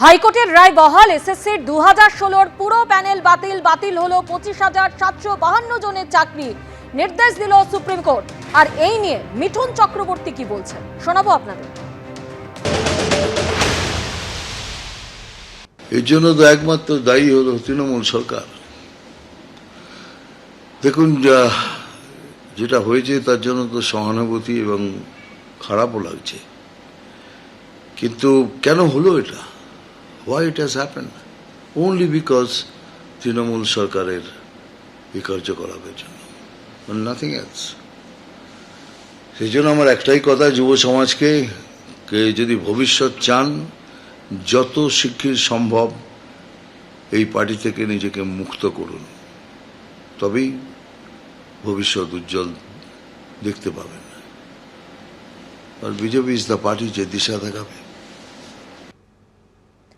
হাইকোর্টের রায় বহাল এসএসসির দু হাজার ষোলোর পুরো প্যানেল বাতিল বাতিল হলো পঁচিশ হাজার সাতশো বাহান্ন জনের চাকরি, নির্দেশ দিল সুপ্রিম কোর্ট। আর এই নিয়ে মিঠুন চক্রবর্তী কি বলছেন? শোনাবো আপনাদের। এর জন্য তো একমাত্র দায়ী হলো তৃণমূল সরকার। দেখুন যেটা হয়েছে তার জন্য তো সহানুভূতি এবং খারাপও লাগছে। কিন্তু কেন হলো এটা? Why it has happen only because Trinamool সরকারের এই কার্যকলাপের জন্য নাথিং এলস সেই জন্য আমার একটাই কথা, যুব সমাজকে কে যদি ভবিষ্যৎ চান, যত শিক্ষিত সম্ভব এই পার্টি থেকে নিজেকে মুক্ত করুন। তবেই ভবিষ্যৎ উজ্জ্বল দেখতে পাবেন। আর বিজেপি ইজ দ্য পার্টি যে দিশা দেখাবে।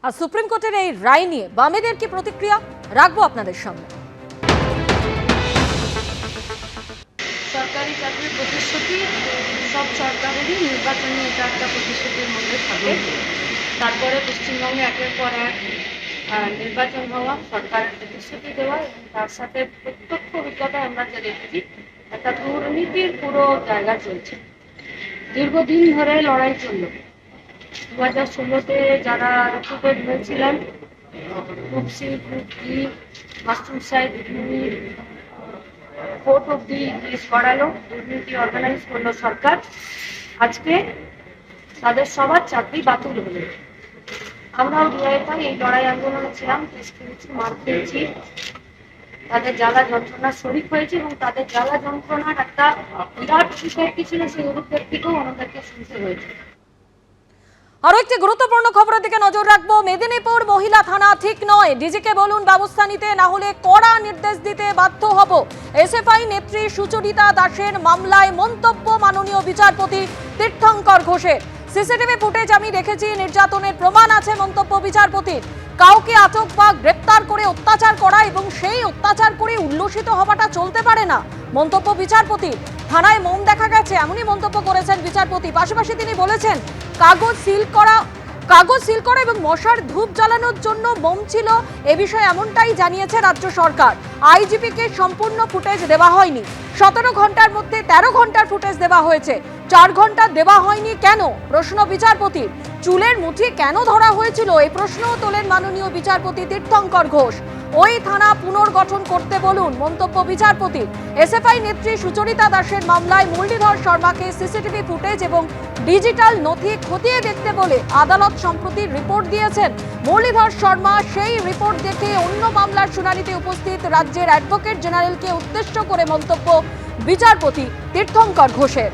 আর সুপ্রিম কোর্টের এই রায় নিয়ে বামেদের কি প্রতিক্রিয়া, রাখব আপনাদের সামনে। সরকারি চাকরির প্রতিশ্রুতি, সব সরকারেরই নির্বাচনী এটা একটা প্রতিশ্রুতির মধ্যে থাকে। তারপরে পশ্চিমবঙ্গে একের পর এক নির্বাচন হওয়া, সরকারের প্রতিশ্রুতি দেওয়া, তার সাথে প্রত্যক্ষ অভিজ্ঞতায় আমরা যা দেখেছি, একটা দুর্নীতির পুরো জায়গা চলছে। দীর্ঘদিন ধরে লড়াই চলল। দু হাজার ষোলোতে যারা রিক্রুটেড হয়েছিলেন গ্রুপ গ্রুপ ডি মাস্টার সাহেব কোর্ট অব্দি কেস করালো, দুর্নীতি অর্গানাইজ করল সরকার। আজকে তাদের সবার চাকরি বাতিল হলো। আমরাও ডিআইফাই এই লড়াই আন্দোলনে ছিলাম কেস খেয়েছি মার খেয়েছি। তাদের জ্বালা যন্ত্রণার শরিক হয়েছে এবং তাদের জ্বালা যন্ত্রণার একটা বিরাট বিষয় কি ছিল সেই থেকেও আমাদেরকে শুনতে হয়েছে। আরও একটি গুরুত্বপূর্ণ খবরের দিকে নজর রাখব। মেদিনীপুর মহিলা থানা ঠিক নয়। ডিজিকে বলুন ব্যবস্থা নিতে, না হলে কড়া নির্দেশ দিতে বাধ্য হব। এসএফআই নেত্রী সুচরিতা দাসের মামলায় মন্তব্য মাননীয় বিচারপতি তীর্থঙ্কর ঘোষের। সিসিটিভি ফুটেজ আমি দেখেছি, নির্যাতনের প্রমাণ আছে মন্তব্য বিচারপতির। কাউকে আটক বা গ্রেপ্তার করে অত্যাচার করা এবং সেই অত্যাচার করে উল্লসিত হওয়াটা চলতে পারে না, মন্তব্য বিচারপতি থানায় মোম দেখা গেছে, এমনই মন্তব্য করেছেন বিচারপতি। পাশাপাশি তিনি বলেছেন, কাগজ সিল করা, কাগজ সিল করা এবং মশার ধূপ জ্বালানোর জন্য মোম ছিল, এ বিষয়ে এমনটাই জানিয়েছে রাজ্য সরকার। আইজিপিকে সম্পূর্ণ ফুটেজ দেওয়া হয়নি। সতেরো ঘণ্টার মধ্যে তেরো ঘণ্টার ফুটেজ দেওয়া হয়েছে। চার ঘণ্টা দেওয়া হয়নি কেন? প্রশ্ন বিচারপতির। চুলের মুঠি কেন ধরা হয়েছিল? এই প্রশ্নও তোলেন মাননীয় বিচারপতি তীর্থঙ্কর ঘোষ। ওই থানা পুনর্গঠন করতে বলুন, মন্তব্য বিচারপতি। এসএফআই নেত্রী সুচরিতা দাসের মামলায় মুরলীধর শর্মাকে সিসিটিভি ফুটেজ এবং ডিজিটাল নথি খতিয়ে দেখতে বলে আদালত সম্প্রতি রিপোর্ট দিয়েছেন। মুরলীধর শর্মা সেই রিপোর্ট দেখে অন্য মামলার শুনানিতে উপস্থিত রাজ্যের অ্যাডভোকেট জেনারেলকে উদ্দেশ্য করে মন্তব্য বিচারপতি তীর্থঙ্কর ঘোষের।